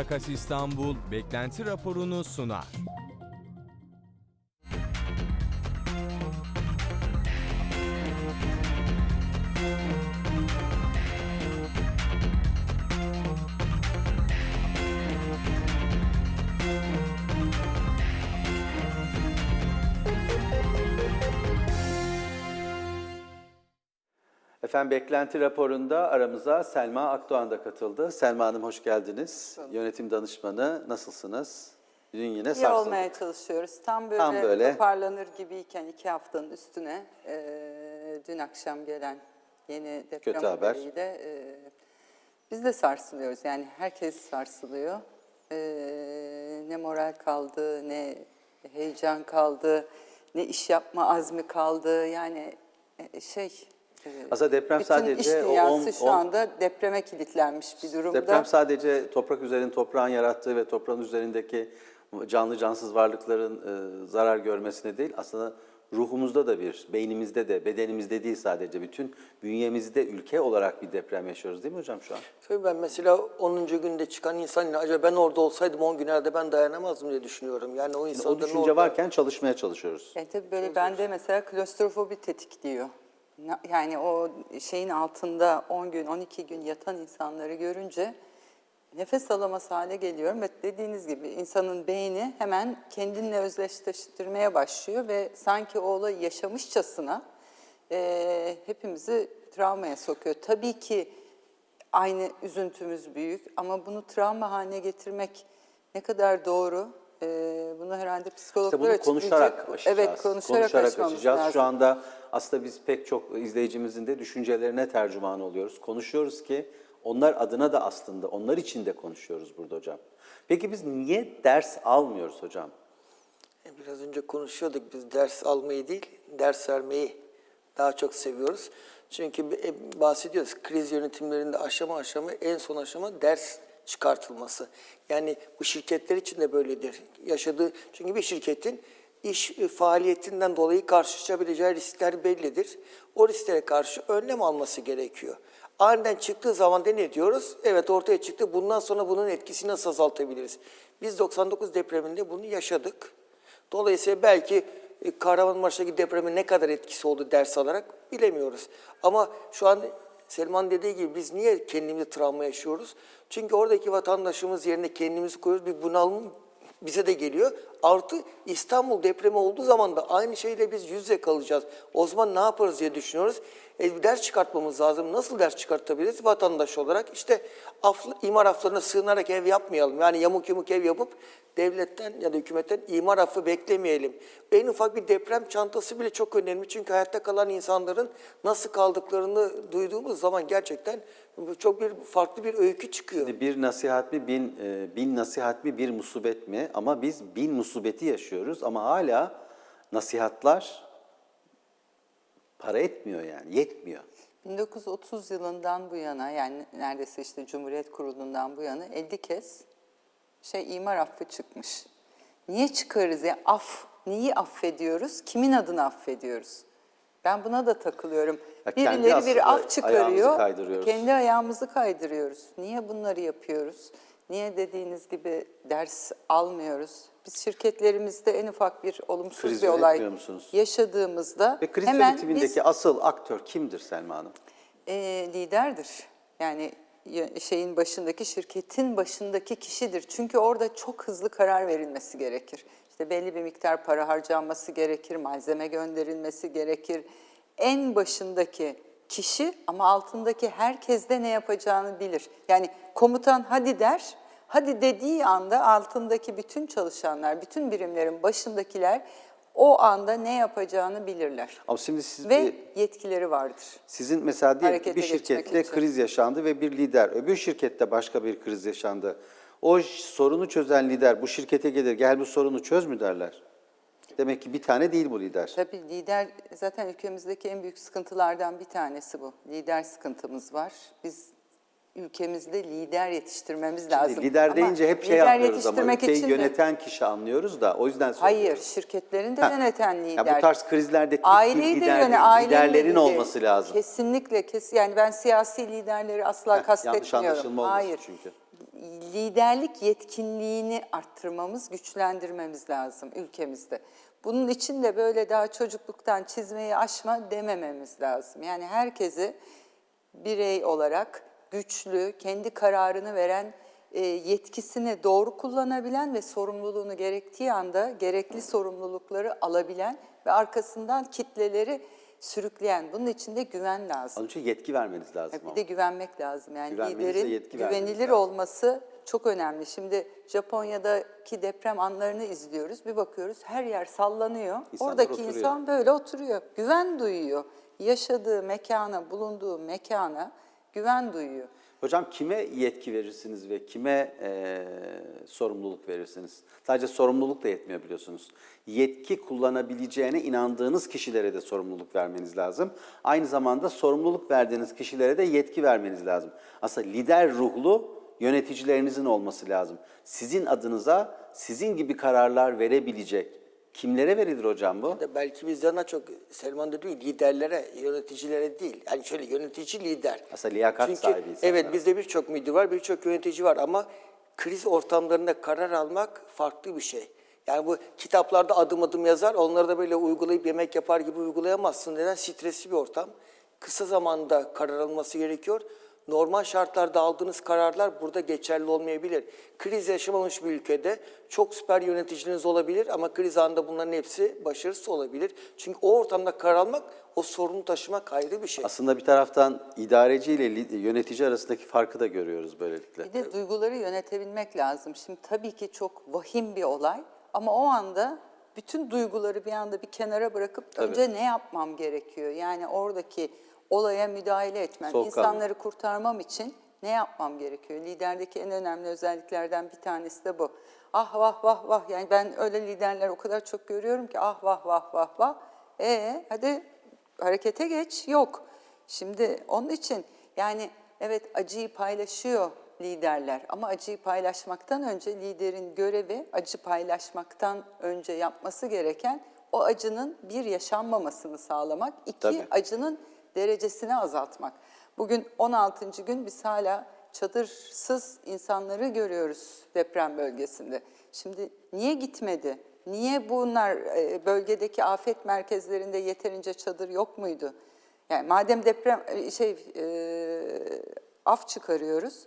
Takas İstanbul beklenti raporunu sunar. Efendim beklenti raporunda aramıza Selma Akdoğan da katıldı. Selma Hanım hoş geldiniz. Yönetim danışmanı nasılsınız? Dün yine İyi sarsıldık. olmaya çalışıyoruz. Tam böyle, Tam böyle. toparlanır gibiyken iki haftanın üstüne e, dün akşam gelen yeni deprem Kötü haber. haberiyle e, biz de sarsılıyoruz. Yani herkes sarsılıyor. E, ne moral kaldı, ne heyecan kaldı, ne iş yapma azmi kaldı. Yani e, şey... e, Aslında deprem bütün sadece iş o dünyası on- şu anda depreme kilitlenmiş bir durumda. Deprem sadece toprak üzerinin toprağın yarattığı ve toprağın üzerindeki canlı cansız varlıkların e, zarar görmesine değil aslında ruhumuzda da bir, beynimizde de, bedenimizde değil sadece bütün bünyemizde ülke olarak bir deprem yaşıyoruz değil mi hocam şu an? Tabii ben mesela 10. günde çıkan insan acaba ben orada olsaydım 10 gün herhalde ben dayanamazdım diye düşünüyorum. Yani o O insanların düşünce orada- varken çalışmaya çalışıyoruz. Yani tabii böyle bende mesela klostrofobi tetikliyor. Yani o şeyin altında 10 gün, 12 gün yatan insanları görünce nefes alamaz hale geliyorum. Ve dediğiniz gibi insanın beyni hemen kendinle özdeşleştirmeye başlıyor ve sanki o olayı yaşamışçasına eee, hepimizi travmaya sokuyor. Tabii ki aynı üzüntümüz büyük ama bunu travma haline getirmek ne kadar doğru? Eee, bunu herhalde psikologlar İşte bunu açıklayacak. konuşarak aşacağız. Evet, konuşarak, aşmamız aşacağız. lazım. Şu anda aslında biz pek çok izleyicimizin de düşüncelerine tercüman oluyoruz. Konuşuyoruz ki onlar adına da aslında onlar için de konuşuyoruz burada hocam. Peki biz niye ders almıyoruz hocam? E, Biraz önce konuşuyorduk biz ders almayı değil, ders vermeyi daha çok seviyoruz. Çünkü e, bahsediyoruz kriz yönetimlerinde aşama aşama en son aşama ders çıkartılması. Yani bu şirketler için de böyledir. Yaşadığı çünkü bir şirketin iş e, faaliyetinden dolayı karşılaşabileceği riskler bellidir. O risklere karşı önlem alması gerekiyor. Aniden çıktığı zaman da ne diyoruz? Evet ortaya çıktı. Bundan sonra bunun etkisini nasıl azaltabiliriz? Biz 99 depreminde bunu yaşadık. Dolayısıyla belki e, Kahramanmaraş'taki depremin ne kadar etkisi oldu ders alarak bilemiyoruz. Ama şu an Selman dediği gibi biz niye kendimizi travma yaşıyoruz? Çünkü oradaki vatandaşımız yerine kendimizi koyuyoruz. Bir bunalım bize de geliyor. Artı İstanbul depremi olduğu zaman da aynı şeyle biz yüz yüze kalacağız. O zaman ne yaparız diye düşünüyoruz. E, bir ders çıkartmamız lazım. Nasıl ders çıkartabiliriz? Vatandaş olarak işte af, imar aflarına sığınarak ev yapmayalım. Yani yamuk yumuk ev yapıp devletten ya da hükümetten imar affı beklemeyelim. En ufak bir deprem çantası bile çok önemli. Çünkü hayatta kalan insanların nasıl kaldıklarını duyduğumuz zaman gerçekten çok bir farklı bir öykü çıkıyor. Bir nasihat mi, bin, e, bin nasihat mi, bir musibet mi? Ama biz bin musibeti yaşıyoruz ama hala nasihatlar para etmiyor yani, yetmiyor. 1930 yılından bu yana yani neredeyse işte Cumhuriyet kurulundan bu yana 50 kez şey imar affı çıkmış. Niye çıkarız ya? Af. Neyi affediyoruz? Kimin adını affediyoruz? Ben buna da takılıyorum. Ya Birileri bir af çıkarıyor. Kendi ayağımızı kaydırıyoruz. Niye bunları yapıyoruz? Niye dediğiniz gibi ders almıyoruz? Biz şirketlerimizde en ufak bir olumsuz Kriz bir olay musunuz? yaşadığımızda Ve kriz hemen yönetimindeki biz asıl aktör kimdir Selma Hanım? e, liderdir. Yani şeyin başındaki, şirketin başındaki kişidir. Çünkü orada çok hızlı karar verilmesi gerekir. İşte belli bir miktar para harcanması gerekir, malzeme gönderilmesi gerekir. En başındaki kişi ama altındaki herkes de ne yapacağını bilir. Yani komutan hadi der, hadi dediği anda altındaki bütün çalışanlar, bütün birimlerin başındakiler o anda ne yapacağını bilirler. Ama şimdi siz Ve bir- yetkileri vardır. Sizin mesela Harekete bir şirkette kriz yaşandı ve bir lider, öbür şirkette başka bir kriz yaşandı. O sorunu çözen lider bu şirkete gelir, gel bu sorunu çöz mü derler? Demek ki bir tane değil bu lider. Tabii lider zaten ülkemizdeki en büyük sıkıntılardan bir tanesi bu. Lider sıkıntımız var. Biz ülkemizde lider yetiştirmemiz lazım. Lider deyince hep şey lider anlıyoruz ama ülkeyi için de- yöneten kişi anlıyoruz da o yüzden Hayır, soruyorum. şirketlerin de Ha, yöneten lider. Ya bu tarz krizlerde tek bir Aileyi de lider yöne- değil, de liderlerin lideri. olması lazım. Kesinlikle, kes yani ben siyasi liderleri asla Heh, yanlış kastetmiyorum. anlaşılma olmasın Hayır. çünkü. liderlik yetkinliğini arttırmamız, güçlendirmemiz lazım ülkemizde. Bunun için de böyle daha çocukluktan çizmeyi aşma demememiz lazım. Yani herkesi birey olarak güçlü, kendi kararını veren, e, yetkisini doğru kullanabilen ve sorumluluğunu gerektiği anda gerekli sorumlulukları alabilen ve arkasından kitleleri sürükleyen. Bunun için de güven lazım. Onun için yetki vermeniz lazım. Bir ama. de güvenmek lazım. Yani liderin güvenilir lazım. olması çok önemli. Şimdi Japonya'daki deprem anlarını izliyoruz. Bir bakıyoruz her yer sallanıyor. İnsanlar Oradaki oturuyor. insan böyle oturuyor. Güven duyuyor. Yaşadığı mekana, bulunduğu mekana güven duyuyor. Hocam kime yetki verirsiniz ve kime eee, sorumluluk verirsiniz? Sadece sorumluluk da yetmiyor biliyorsunuz. Yetki kullanabileceğine inandığınız kişilere de sorumluluk vermeniz lazım. Aynı zamanda sorumluluk verdiğiniz kişilere de yetki vermeniz lazım. Aslında lider ruhlu yöneticilerinizin olması lazım. Sizin adınıza sizin gibi kararlar verebilecek kimlere verilir hocam bu? belki bizden daha çok Selman dedi ya, liderlere, yöneticilere değil. Yani şöyle yönetici lider. Aslında liyakat Çünkü, sahibi insanlar. Evet bizde birçok müdür var, birçok yönetici var ama kriz ortamlarında karar almak farklı bir şey. Yani bu kitaplarda adım adım yazar, onları da böyle uygulayıp yemek yapar gibi uygulayamazsın. Neden? Stresli bir ortam. Kısa zamanda karar alınması gerekiyor. Normal şartlarda aldığınız kararlar burada geçerli olmayabilir. Kriz yaşamamış bir ülkede çok süper yöneticiniz olabilir ama kriz anında bunların hepsi başarısız olabilir. Çünkü o ortamda karar almak, o sorunu taşımak ayrı bir şey. Aslında bir taraftan idareci ile yönetici arasındaki farkı da görüyoruz böylelikle. Bir de duyguları yönetebilmek lazım. Şimdi tabii ki çok vahim bir olay ama o anda bütün duyguları bir anda bir kenara bırakıp Tabii. önce ne yapmam gerekiyor? Yani oradaki olaya müdahale etmem, Soğukkanlı. insanları kurtarmam için ne yapmam gerekiyor? Liderdeki en önemli özelliklerden bir tanesi de bu. Ah vah vah vah yani ben öyle liderler o kadar çok görüyorum ki ah vah vah vah vah. E hadi harekete geç. Yok. Şimdi onun için yani evet acıyı paylaşıyor liderler ama acıyı paylaşmaktan önce liderin görevi acı paylaşmaktan önce yapması gereken o acının bir yaşanmamasını sağlamak, iki Tabii. acının derecesini azaltmak. Bugün 16. gün biz hala çadırsız insanları görüyoruz deprem bölgesinde. Şimdi niye gitmedi? Niye bunlar e, bölgedeki afet merkezlerinde yeterince çadır yok muydu? Yani madem deprem e, şey e, af çıkarıyoruz,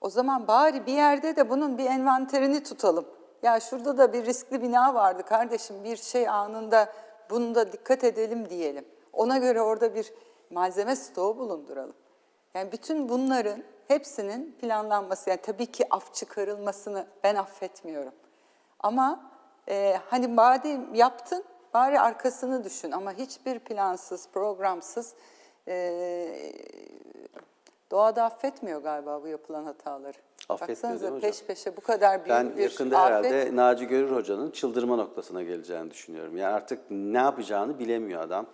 o zaman bari bir yerde de bunun bir envanterini tutalım. Ya şurada da bir riskli bina vardı kardeşim, bir şey anında bunu da dikkat edelim diyelim. Ona göre orada bir malzeme stoğu bulunduralım. Yani bütün bunların hepsinin planlanması, yani tabii ki af çıkarılmasını ben affetmiyorum. Ama e, hani madem yaptın, bari arkasını düşün. Ama hiçbir plansız, programsız e, doğada affetmiyor galiba bu yapılan hataları. Affetmiyor hocam? peş peşe bu kadar büyük Ben bir yakında afet. herhalde Naci Görür Hoca'nın çıldırma noktasına geleceğini düşünüyorum. Yani artık ne yapacağını bilemiyor adam.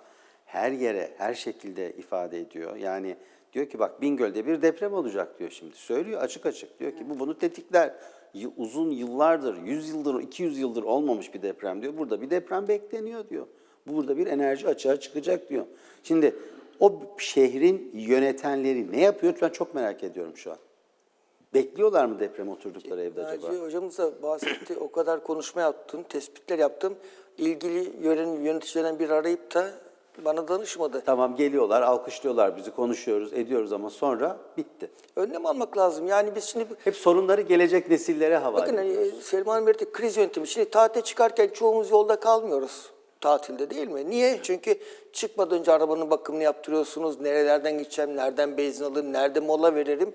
Her yere, her şekilde ifade ediyor. Yani diyor ki bak Bingöl'de bir deprem olacak diyor şimdi. Söylüyor açık açık. Diyor ki bu bunu tetikler. Uzun yıllardır, 100 yıldır, 200 yıldır olmamış bir deprem diyor. Burada bir deprem bekleniyor diyor. Burada bir enerji açığa çıkacak diyor. Şimdi o şehrin yönetenleri ne yapıyor? Ben çok merak ediyorum şu an. Bekliyorlar mı deprem oturdukları evde acaba? Naci hocamız da bahsetti. O kadar konuşma yaptım, tespitler yaptım. İlgili yörenin yöneticilerinden bir arayıp da bana danışmadı. Tamam geliyorlar, alkışlıyorlar bizi, konuşuyoruz, ediyoruz ama sonra bitti. Önlem almak lazım. Yani biz şimdi Hep sorunları gelecek nesillere havale bakın hani ediyoruz. Selman Mert'e kriz yönetimi. Şimdi tatile çıkarken çoğumuz yolda kalmıyoruz tatilde değil mi? Niye? Çünkü çıkmadan önce arabanın bakımını yaptırıyorsunuz. Nerelerden gideceğim, nereden benzin alırım, nerede mola veririm.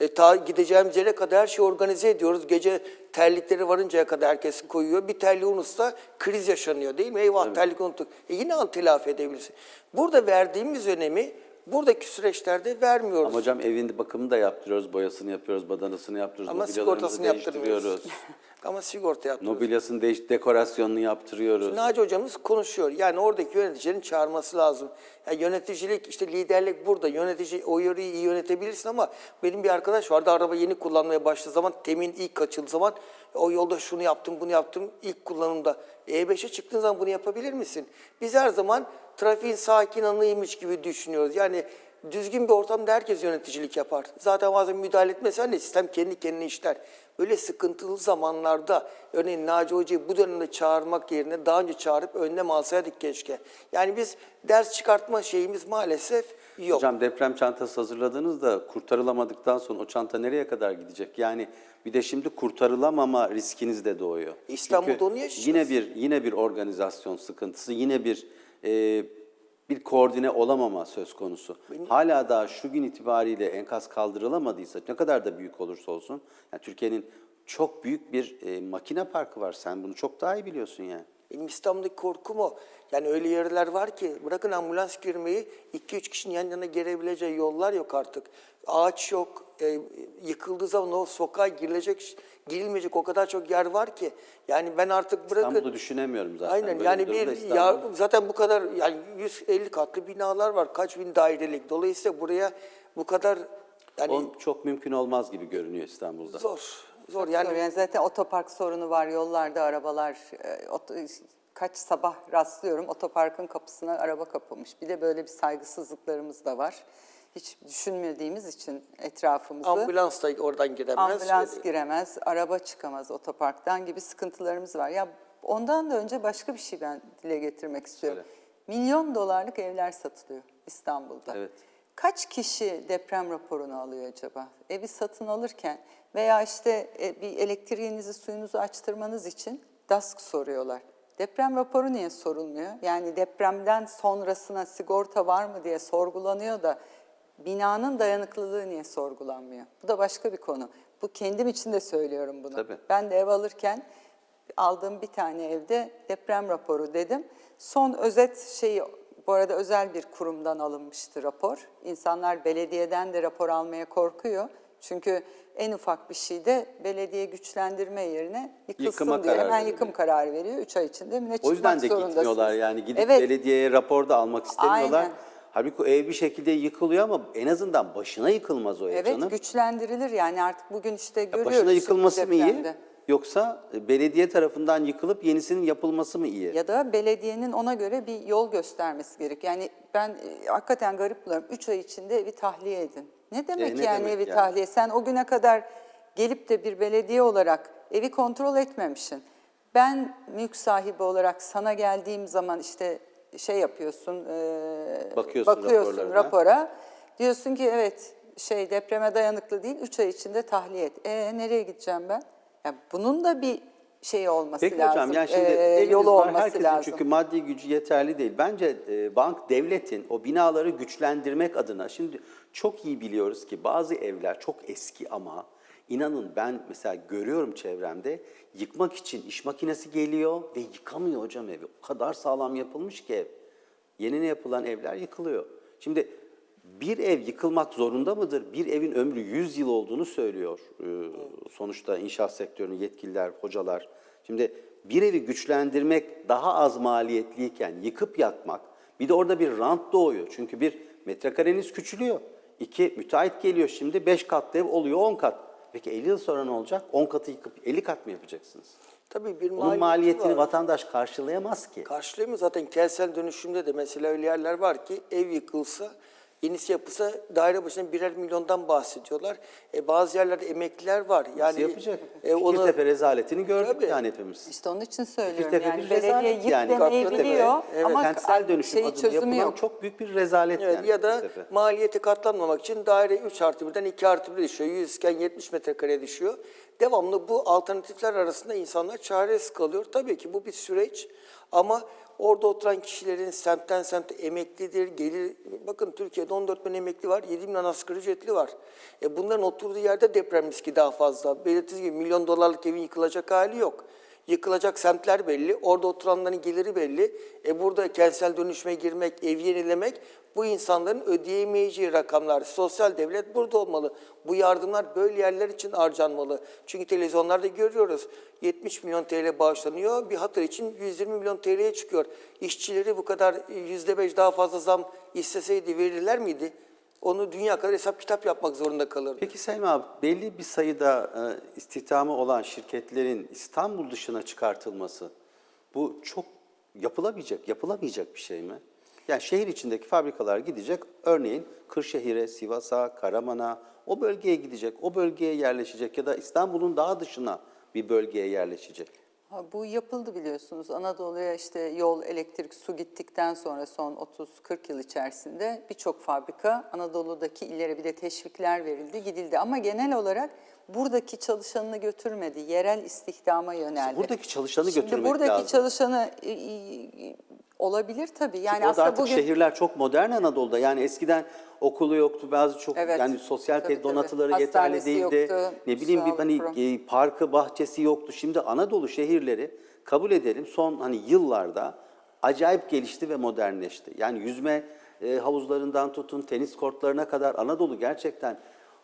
E, ta gideceğimiz yere kadar her şeyi organize ediyoruz. Gece terlikleri varıncaya kadar herkes koyuyor. Bir terliği unutsa kriz yaşanıyor değil mi? Eyvah terlik unuttuk. E, yine al telafi edebilirsin. Burada verdiğimiz önemi buradaki süreçlerde vermiyoruz. Ama hocam evin bakımını da yaptırıyoruz, boyasını yapıyoruz, badanasını yaptırıyoruz, Ama sigortasını yaptırmıyoruz. Ama sigorta yaptırıyoruz. Mobilyasını değiş, dekorasyonunu yaptırıyoruz. Naci hocamız konuşuyor. Yani oradaki yöneticilerin çağırması lazım. Yani yöneticilik, işte liderlik burada. Yönetici o yöreyi iyi yönetebilirsin ama benim bir arkadaş vardı. Araba yeni kullanmaya başladığı zaman, temin ilk açıldığı zaman o yolda şunu yaptım, bunu yaptım ilk kullanımda. E5'e çıktığın zaman bunu yapabilir misin? Biz her zaman trafiğin sakin anıymış gibi düşünüyoruz. Yani düzgün bir ortamda herkes yöneticilik yapar. Zaten bazen müdahale etmesen de sistem kendi kendine işler. Böyle sıkıntılı zamanlarda örneğin Naci Hoca'yı bu dönemde çağırmak yerine daha önce çağırıp önlem alsaydık keşke. Yani biz ders çıkartma şeyimiz maalesef yok. Hocam deprem çantası hazırladığınızda kurtarılamadıktan sonra o çanta nereye kadar gidecek? Yani bir de şimdi kurtarılamama riskiniz de doğuyor. İstanbul'da Çünkü onu yaşayacağız. Yine bir yine bir organizasyon sıkıntısı, yine bir e, bir koordine olamama söz konusu. Hala daha şu gün itibariyle enkaz kaldırılamadıysa ne kadar da büyük olursa olsun, yani Türkiye'nin çok büyük bir e, makine parkı var. Sen bunu çok daha iyi biliyorsun yani. Benim İstanbul'daki korkum o. Yani öyle yerler var ki bırakın ambulans girmeyi 2-3 kişinin yan yana gelebileceği yollar yok artık. Ağaç yok. E, yıkıldığı zaman o sokağa girilecek, girilmeyecek o kadar çok yer var ki. Yani ben artık bırakın... İstanbul'u düşünemiyorum zaten. Aynen Böyle yani bir İstanbul- ya zaten bu kadar yani 150 katlı binalar var. Kaç bin dairelik. Dolayısıyla buraya bu kadar yani O çok mümkün olmaz gibi görünüyor İstanbul'da. zor. Zor Yani, yani yani zaten otopark sorunu var yollarda arabalar e, oto- kaç sabah rastlıyorum otoparkın kapısına araba kapamış. Bir de böyle bir saygısızlıklarımız da var. Hiç düşünmediğimiz için etrafımızı. ambulans da oradan giremez. Ambulans giremez, araba çıkamaz otoparktan gibi sıkıntılarımız var. Ya ondan da önce başka bir şey ben dile getirmek istiyorum. Milyon dolarlık evler satılıyor İstanbul'da. Evet. Kaç kişi deprem raporunu alıyor acaba? Evi satın alırken veya işte e, bir elektriğinizi, suyunuzu açtırmanız için DASK soruyorlar. Deprem raporu niye sorulmuyor? Yani depremden sonrasına sigorta var mı diye sorgulanıyor da binanın dayanıklılığı niye sorgulanmıyor? Bu da başka bir konu. Bu kendim için de söylüyorum bunu. Tabii. Ben de ev alırken aldığım bir tane evde deprem raporu dedim. Son özet şeyi bu arada özel bir kurumdan alınmıştı rapor. İnsanlar belediyeden de rapor almaya korkuyor. Çünkü en ufak bir şeyde belediye güçlendirme yerine yıkılsın Yıkıma diyor. Hemen veriyor. yıkım kararı veriyor. 3 ay içinde mi ne O çıkmak yüzden de zorundasınız. gitmiyorlar yani gidip evet, belediyeye rapor da almak istemiyorlar. Aynen. Halbuki o ev bir şekilde yıkılıyor ama en azından başına yıkılmaz o ev Evet canım. güçlendirilir yani artık bugün işte Ya görüyoruz. başına şimdi yıkılması mı iyi yoksa belediye tarafından yıkılıp yenisinin yapılması mı iyi? Ya da belediyenin ona göre bir yol göstermesi gerek. Yani ben e, hakikaten garip buluyorum. 3 ay içinde evi tahliye edin. Ne demek E, ne yani demek evi yani? tahliye? Sen o güne kadar gelip de bir belediye olarak evi kontrol etmemişsin. Ben mülk sahibi olarak sana geldiğim zaman işte şey yapıyorsun, e, Bakıyorsun bakıyorsun rapora. Diyorsun ki evet şey depreme dayanıklı değil, 3 ay içinde tahliye et. E nereye gideceğim ben? Ya bunun da bir şey olması Peki lazım. hocam yani şimdi e, eviniz yolu var olması herkesin lazım. çünkü maddi gücü yeterli değil. Bence e, bank devletin o binaları güçlendirmek adına şimdi çok iyi biliyoruz ki bazı evler çok eski ama inanın ben mesela görüyorum çevremde yıkmak için iş makinesi geliyor ve yıkamıyor hocam evi. O kadar sağlam yapılmış ki ev. Yeni yapılan evler yıkılıyor. Şimdi bir ev yıkılmak zorunda mıdır? Bir evin ömrü 100 yıl olduğunu söylüyor e, sonuçta inşaat sektörünün yetkililer, hocalar. Şimdi bir evi güçlendirmek daha az maliyetliyken yıkıp yakmak, bir de orada bir rant doğuyor. Çünkü bir metrekareniz küçülüyor. İki, müteahhit geliyor şimdi 5 katlı ev oluyor 10 kat. Peki 50 yıl sonra ne olacak? 10 katı yıkıp 50 kat mı yapacaksınız? Tabii bir Onun maliyeti maliyetini var. vatandaş karşılayamaz ki. Karşılayamıyor zaten kentsel dönüşümde de mesela öyle yerler var ki ev yıkılsa yenisi yapılsa daire başına birer milyondan bahsediyorlar. E, bazı yerlerde emekliler var. Yani Nasıl yapacak? E, onu, Fikirtepe rezaletini gördük Tabii. yani hepimiz. İşte onun için söylüyorum Fikirtepe yani bir belediye yık yani. demeyi biliyor evet, ama kentsel dönüşüm adına çözümü yapılan yok. çok büyük bir rezalet evet, yani. ya da Fikirtepe. maliyete katlanmamak için daire 3 artı 1'den 2 artı 1 düşüyor. 100 iken 70 metrekareye düşüyor. Devamlı bu alternatifler arasında insanlar çaresiz kalıyor. Tabii ki bu bir süreç ama orada oturan kişilerin semtten semte emeklidir, gelir. Bakın Türkiye'de 14 bin emekli var, 7 milyon asgari ücretli var. E bunların oturduğu yerde deprem riski daha fazla. Belirttiğiniz gibi milyon dolarlık evin yıkılacak hali yok. Yıkılacak semtler belli, orada oturanların geliri belli. E burada kentsel dönüşme girmek, ev yenilemek bu insanların ödeyemeyeceği rakamlar. Sosyal devlet burada olmalı. Bu yardımlar böyle yerler için harcanmalı. Çünkü televizyonlarda görüyoruz. 70 milyon TL bağışlanıyor. Bir hatır için 120 milyon TL'ye çıkıyor. İşçileri bu kadar %5 daha fazla zam isteseydi verirler miydi? Onu dünya kadar hesap kitap yapmak zorunda kalırdı. Peki Selma abi belli bir sayıda e, istihdamı olan şirketlerin İstanbul dışına çıkartılması bu çok yapılabilecek, yapılamayacak bir şey mi? Yani şehir içindeki fabrikalar gidecek. Örneğin Kırşehir'e, Sivas'a, Karaman'a o bölgeye gidecek. O bölgeye yerleşecek ya da İstanbul'un daha dışına bir bölgeye yerleşecek. Ha, Bu yapıldı biliyorsunuz. Anadolu'ya işte yol, elektrik, su gittikten sonra son 30-40 yıl içerisinde birçok fabrika Anadolu'daki illere bir de teşvikler verildi, gidildi. Ama genel olarak buradaki çalışanını götürmedi. Yerel istihdama yöneldi. buradaki çalışanı Şimdi götürmek buradaki lazım. çalışanı e, e, olabilir tabii. Yani Çünkü aslında artık bugün şehirler çok modern Anadolu'da. Yani eskiden okulu yoktu, bazı çok Evet. yani sosyal Tabii, tabii. donatıları Hastanesi yeterli değildi. yoktu, Ne bileyim bir sağlık hani e, parkı, bahçesi yoktu. Şimdi Anadolu şehirleri kabul edelim son hani yıllarda acayip gelişti ve modernleşti. Yani yüzme e, havuzlarından tutun tenis kortlarına kadar Anadolu gerçekten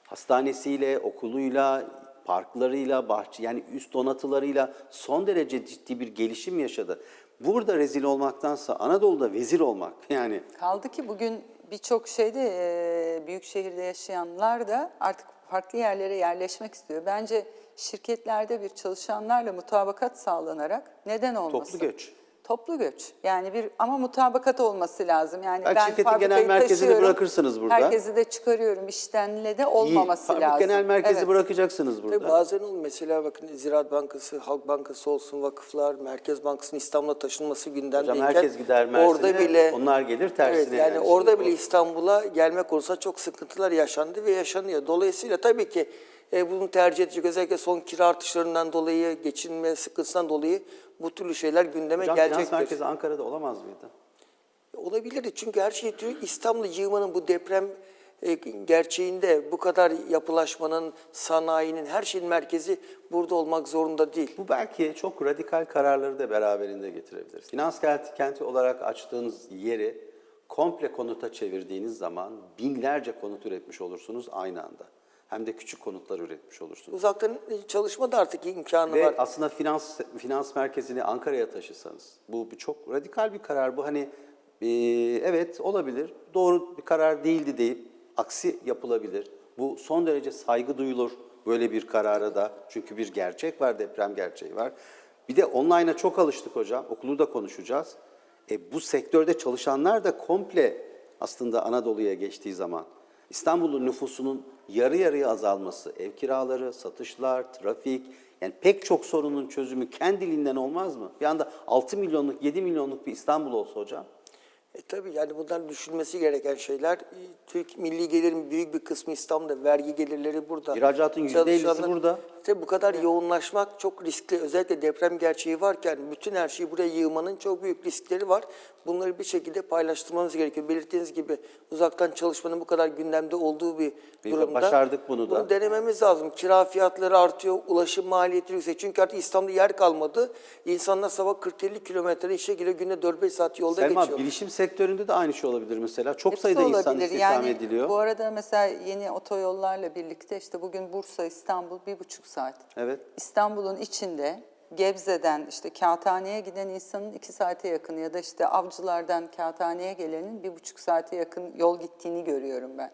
hastanesiyle, okuluyla, parklarıyla, bahçe yani üst donatılarıyla son derece ciddi bir gelişim yaşadı. Burada rezil olmaktansa Anadolu'da vezir olmak yani Kaldı ki bugün birçok şeyde e, büyük şehirde yaşayanlar da artık farklı yerlere yerleşmek istiyor. Bence şirketlerde bir çalışanlarla mutabakat sağlanarak neden olmasın? Toplu göç. Toplu göç. Yani bir ama mutabakat olması lazım. Yani Belki ben şirketin genel merkezini bırakırsınız burada. Herkesi de çıkarıyorum. iştenle de olmaması Fabrik lazım. genel merkezi Evet. bırakacaksınız burada. Tabii bazen oluyor. Mesela bakın Ziraat Bankası, Halk Bankası olsun, vakıflar, Merkez Bankası'nın İstanbul'a taşınması gündemdeyken Hocam herkes gider Mersin'e, orada bile onlar gelir tersine Evet, yani yani orada bile İstanbul'a gelme konusunda çok sıkıntılar yaşandı ve yaşanıyor. Dolayısıyla tabii ki e, bunu tercih edecek özellikle son kira artışlarından dolayı, geçinme sıkıntısından dolayı bu türlü şeyler gündeme Hocam finans gelecektir. merkezi Ankara'da olamaz mıydı? Olabilirdi çünkü her şey Türk İstanbul yığmanın bu deprem e, gerçeğinde bu kadar yapılaşmanın, sanayinin, her şeyin merkezi burada olmak zorunda değil. Bu belki çok radikal kararları da beraberinde getirebilir. Finans kenti, kenti olarak açtığınız yeri komple konuta çevirdiğiniz zaman binlerce konut üretmiş olursunuz aynı anda. Hem de küçük konutlar üretmiş olursunuz. Uzaktan çalışma da artık imkanı Ve var. aslında finans finans merkezini Ankara'ya taşısanız bu bir çok radikal bir karar. Bu hani e, evet olabilir. Doğru bir karar değildi deyip aksi yapılabilir. Bu son derece saygı duyulur böyle bir karara da. Çünkü bir gerçek var, deprem gerçeği var. Bir de online'a çok alıştık hocam. Okulu da konuşacağız. E, bu sektörde çalışanlar da komple aslında Anadolu'ya geçtiği zaman İstanbul'un nüfusunun yarı yarıya azalması, ev kiraları, satışlar, trafik, yani pek çok sorunun çözümü kendiliğinden olmaz mı? Bir anda 6 milyonluk, 7 milyonluk bir İstanbul olsa hocam. E tabii yani bunlar düşünmesi gereken şeyler. E, Türk milli gelirin büyük bir kısmı İstanbul'da, vergi gelirleri burada. İhracatın %50'si Çalışanlar- burada. Tabii bu kadar yoğunlaşmak çok riskli. Özellikle deprem gerçeği varken bütün her şeyi buraya yığmanın çok büyük riskleri var. Bunları bir şekilde paylaştırmamız gerekiyor. Belirttiğiniz gibi uzaktan çalışmanın bu kadar gündemde olduğu bir Biz durumda. başardık bunu da. Bunu denememiz lazım. Kira fiyatları artıyor, ulaşım maliyeti yüksek. Çünkü artık İstanbul'da yer kalmadı. İnsanlar sabah 40-50 kilometre işe giriyor, günde 4-5 saat yolda Selma, geçiyor. bilişim sektöründe de aynı şey olabilir mesela. Çok Hepsi sayıda insan olabilir. istihdam yani, ediliyor. Bu arada mesela yeni otoyollarla birlikte işte bugün Bursa, İstanbul bir buçuk saat. Evet. İstanbul'un içinde Gebze'den işte Kağıthane'ye giden insanın iki saate yakın ya da işte Avcılar'dan Kağıthane'ye gelenin bir buçuk saate yakın yol gittiğini görüyorum ben.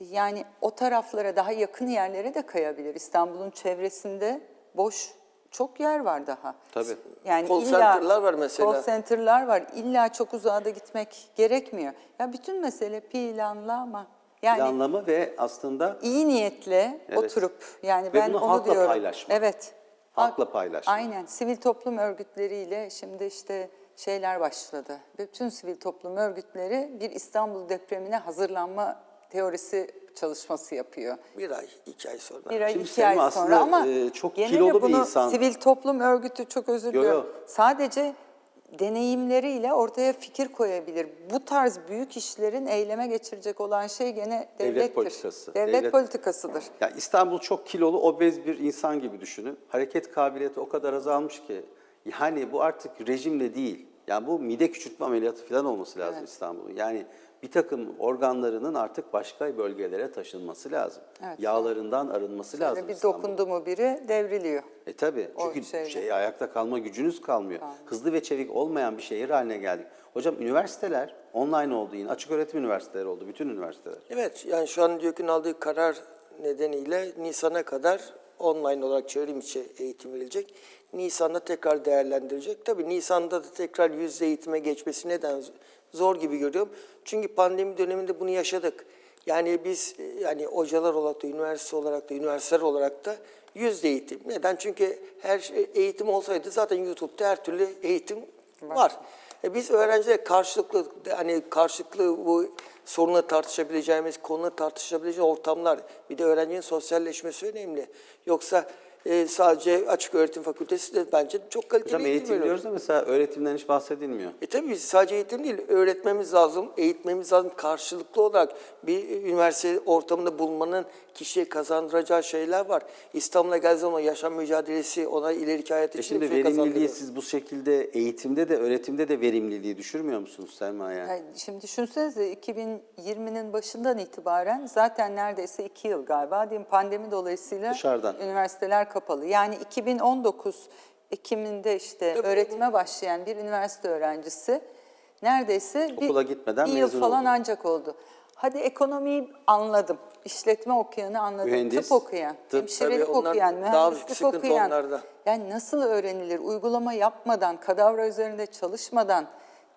Yani o taraflara daha yakın yerlere de kayabilir. İstanbul'un çevresinde boş çok yer var daha. Tabii. Yani Call illa, center'lar var mesela. Call center'lar var. İlla çok uzağa da gitmek gerekmiyor. Ya bütün mesele planlama. Yani Planlama ve aslında iyi niyetle Evet. oturup yani Ve ben bunu onu halkla diyorum. paylaşmak. Evet. Halkla Halk- paylaşmak. Aynen. Sivil toplum örgütleriyle şimdi işte şeyler başladı. Bütün sivil toplum örgütleri bir İstanbul depremine hazırlanma teorisi çalışması yapıyor. Bir ay, iki ay sonra. Bir ay, Şimdi iki ay sonra aslında, ama e, çok kilolu bir insan. Sivil toplum örgütü çok özür Yo, diliyorum. yo. Sadece deneyimleriyle ortaya fikir koyabilir. Bu tarz büyük işlerin eyleme geçirecek olan şey gene Devlet devlettir. politikası. Devlet, Devlet- politikasıdır. Ya İstanbul çok kilolu, obez bir insan gibi düşünün. Hareket kabiliyeti o kadar azalmış ki. Yani bu artık rejimle değil. Yani bu mide küçültme ameliyatı falan olması lazım İstanbul'un. Yani bir takım organlarının artık başka bölgelere taşınması lazım. Evet. Yağlarından arınması lazım Böyle bir İstanbul'un. dokundu mu biri devriliyor. E tabi çünkü şeyle. şey ayakta kalma gücünüz kalmıyor. Hızlı ve çevik olmayan bir şehir haline geldik. Hocam üniversiteler online oldu yine. Açık öğretim üniversiteleri oldu. Bütün üniversiteler. Evet, yani şu an YÖK'ün aldığı karar nedeniyle Nisan'a kadar online olarak çevrim içi eğitim verilecek. Nisan'da tekrar değerlendirecek. Tabii Nisan'da da tekrar yüz eğitime geçmesi neden zor gibi görüyorum. Çünkü pandemi döneminde bunu yaşadık. Yani biz yani hocalar olarak da, üniversite olarak da, üniversiteler olarak da yüzde eğitim. Neden? Çünkü her şey, eğitim olsaydı zaten YouTube'da her türlü eğitim var. E biz öğrenciler karşılıklı hani karşılıklı bu sorunu tartışabileceğimiz, konuları tartışabileceğimiz ortamlar. Bir de öğrencinin sosyalleşmesi önemli. Yoksa e, sadece açık öğretim fakültesi de bence çok kaliteli Hocam eğitim, eğitim diyoruz da mesela öğretimden hiç bahsedilmiyor. E tabii biz sadece eğitim değil, öğretmemiz lazım, eğitmemiz lazım. Karşılıklı olarak bir üniversite ortamında bulunmanın kişiye kazandıracağı şeyler var. İstanbul'a geldiği zaman yaşam mücadelesi ona ileriki hayat E için şimdi bir şey verimliliği siz bu şekilde eğitimde de öğretimde de verimliliği düşürmüyor musunuz Selma yani? Yani şimdi düşünsenize 2020'nin başından itibaren zaten neredeyse iki yıl galiba değil mi? Pandemi dolayısıyla Dışarıdan. üniversiteler kapalı. Yani 2019 Ekim'inde işte Tabii. öğretime başlayan bir üniversite öğrencisi neredeyse bir, Okula gitmeden bir yıl mezun falan oldu. ancak oldu. Hadi ekonomiyi anladım. İşletme okuyanı anladım. Mühendis, tıp okuyan, tıp. hemşirelik Tabii onlar okuyan, daha mühendislik sıkıntı okuyan. onlarda. Yani nasıl öğrenilir? Uygulama yapmadan, kadavra üzerinde çalışmadan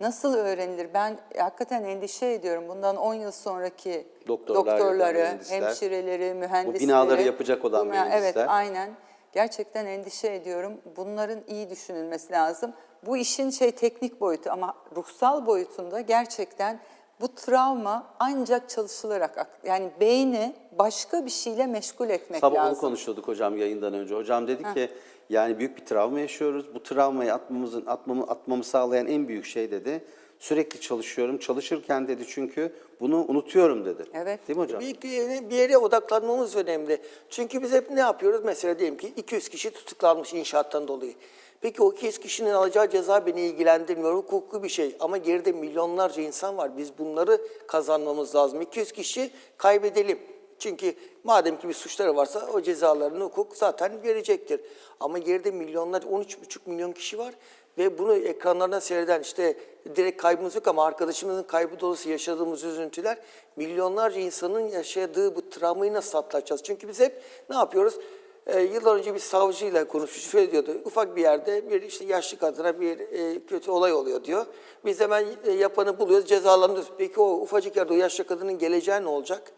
nasıl öğrenilir? Ben hakikaten endişe ediyorum. Bundan 10 yıl sonraki Doktorlar doktorları, mühendisler. hemşireleri, mühendisleri. binaları yapacak olan bu- Evet, mühendisler. aynen. Gerçekten endişe ediyorum. Bunların iyi düşünülmesi lazım. Bu işin şey teknik boyutu ama ruhsal boyutunda gerçekten bu travma ancak çalışılarak ak- yani beyni başka bir şeyle meşgul etmek Sabah lazım. onu konuşuyorduk hocam yayından önce. Hocam dedi ki yani büyük bir travma yaşıyoruz. Bu travmayı atmamızın atmamı atmamı sağlayan en büyük şey dedi. Sürekli çalışıyorum. Çalışırken dedi çünkü bunu unutuyorum dedi. Evet. Değil mi hocam? Bir, bir, yere, bir yere odaklanmamız önemli. Çünkü biz hep ne yapıyoruz? Mesela diyelim ki 200 kişi tutuklanmış inşaattan dolayı. Peki o 200 kişinin alacağı ceza beni ilgilendirmiyor. Hukuklu bir şey. Ama geride milyonlarca insan var. Biz bunları kazanmamız lazım. 200 kişi kaybedelim. Çünkü madem ki bir suçları varsa o cezalarını hukuk zaten verecektir. Ama geride milyonlar, 13,5 milyon kişi var. Ve bunu ekranlardan seyreden işte direkt kaybımız yok ama arkadaşımızın kaybı dolusu yaşadığımız üzüntüler milyonlarca insanın yaşadığı bu travmayı nasıl atlatacağız? Çünkü biz hep ne yapıyoruz? Ee, yıllar önce bir savcıyla konuşmuş, şöyle diyordu. Ufak bir yerde bir işte yaşlı kadına bir e, kötü olay oluyor diyor. Biz hemen e, yapanı buluyoruz, cezalandırıyoruz. Peki o ufacık yerde o yaşlı kadının geleceği ne olacak?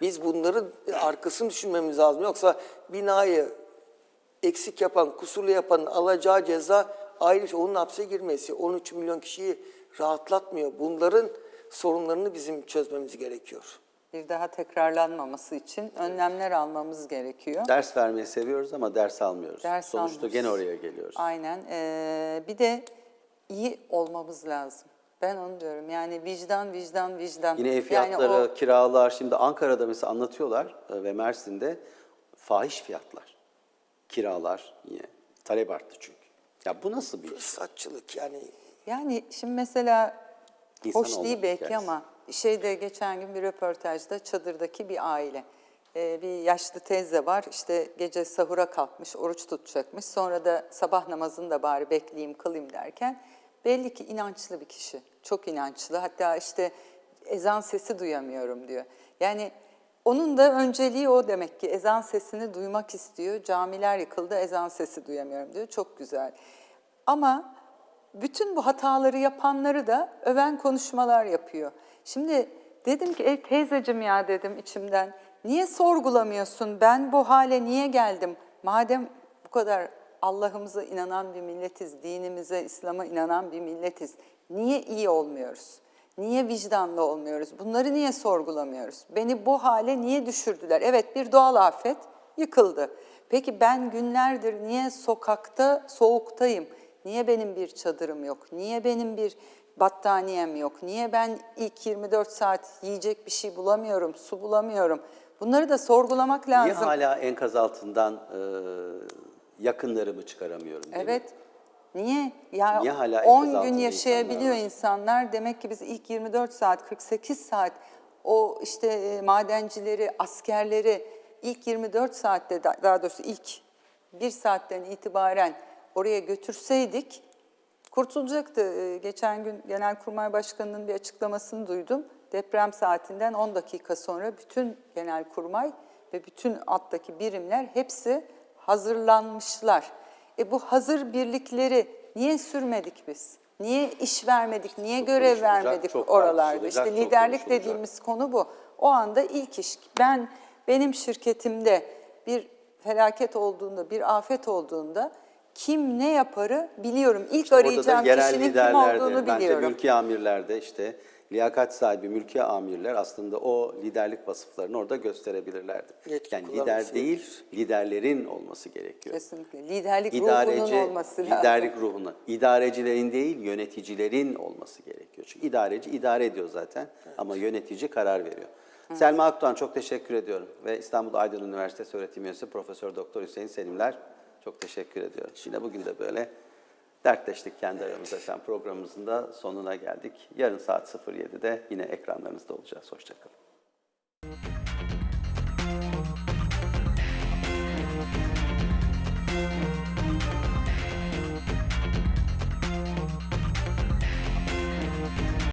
Biz bunların arkasını düşünmemiz lazım. Yoksa binayı eksik yapan, kusurlu yapanın alacağı ceza ayrı şey. Onun hapse girmesi 13 milyon kişiyi rahatlatmıyor. Bunların sorunlarını bizim çözmemiz gerekiyor. Bir daha tekrarlanmaması için önlemler almamız gerekiyor. Ders vermeyi seviyoruz ama ders almıyoruz. Ders Sonuçta almıyoruz. gene oraya geliyoruz. Aynen. Ee, bir de iyi olmamız lazım. Ben onu diyorum. Yani vicdan, vicdan, vicdan. Yine ev Yani fiyatları, o- kiralar. Şimdi Ankara'da mesela anlatıyorlar e, ve Mersin'de fahiş fiyatlar. Kiralar yine. Talep arttı çünkü. Ya bu nasıl bir? Fırsatçılık yani Yani şimdi mesela İnsan hoş değil belki hikayesi. ama şeyde geçen gün bir röportajda çadırdaki bir aile. Ee, bir yaşlı teyze var işte gece sahura kalkmış oruç tutacakmış sonra da sabah namazını da bari bekleyeyim kılayım derken belli ki inançlı bir kişi çok inançlı hatta işte ezan sesi duyamıyorum diyor. Yani onun da önceliği o demek ki ezan sesini duymak istiyor camiler yıkıldı ezan sesi duyamıyorum diyor çok güzel. Ama bütün bu hataları yapanları da öven konuşmalar yapıyor. Şimdi dedim ki ey teyzecim ya dedim içimden. Niye sorgulamıyorsun? Ben bu hale niye geldim? Madem bu kadar Allah'ımıza inanan bir milletiz, dinimize, İslam'a inanan bir milletiz. Niye iyi olmuyoruz? Niye vicdanlı olmuyoruz? Bunları niye sorgulamıyoruz? Beni bu hale niye düşürdüler? Evet bir doğal afet yıkıldı. Peki ben günlerdir niye sokakta soğuktayım? Niye benim bir çadırım yok? Niye benim bir battaniyem yok? Niye ben ilk 24 saat yiyecek bir şey bulamıyorum, su bulamıyorum? Bunları da sorgulamak lazım. Niye hala enkaz altından e, yakınlarımı çıkaramıyorum? değil mi? Evet. Niye? Ya Niye hala 10 enkaz gün altında yaşayabiliyor insanlar. Demek ki biz ilk 24 saat, 48 saat o işte e, madencileri, askerleri ilk 24 saatte da- daha doğrusu ilk bir saatten itibaren oraya götürseydik kurtulacaktı. E, Geçen gün Genelkurmay Başkanı'nın bir açıklamasını duydum. Deprem saatinden 10 dakika sonra bütün Genelkurmay ve bütün alttaki birimler hepsi hazırlanmışlar. E bu hazır birlikleri niye sürmedik biz? Niye iş vermedik? Niye görev konuşulacak, vermedik çok oralarda? İşte çok liderlik dediğimiz konu bu. O anda ilk iş. Ben benim şirketimde bir felaket olduğunda, bir afet olduğunda kim ne yaparı biliyorum. İlk da arayacağım kişinin kim olduğunu bence biliyorum. mülki amirlerde işte liyakat sahibi mülki amirler aslında o liderlik vasıflarını orada gösterebilirlerdi. Yetki yani lider değil, liderlerin olması gerekiyor. Kesinlikle. Liderlik İdareci, ruhunun olması lazım. liderlik ruhunu. İdarecilerin değil, yöneticilerin olması gerekiyor. Çünkü idareci idare ediyor zaten ama yönetici karar veriyor. Selma Akdoğan çok teşekkür ediyorum ve İstanbul Aydın Üniversitesi öğretim üyesi Profesör Doktor Hüseyin Selimler çok teşekkür ediyorum. Yine bugün de böyle dertleştik kendi aramızda. Efendim programımızın da sonuna geldik. Yarın saat 07'de yine ekranlarınızda olacağız. Hoşçakalın.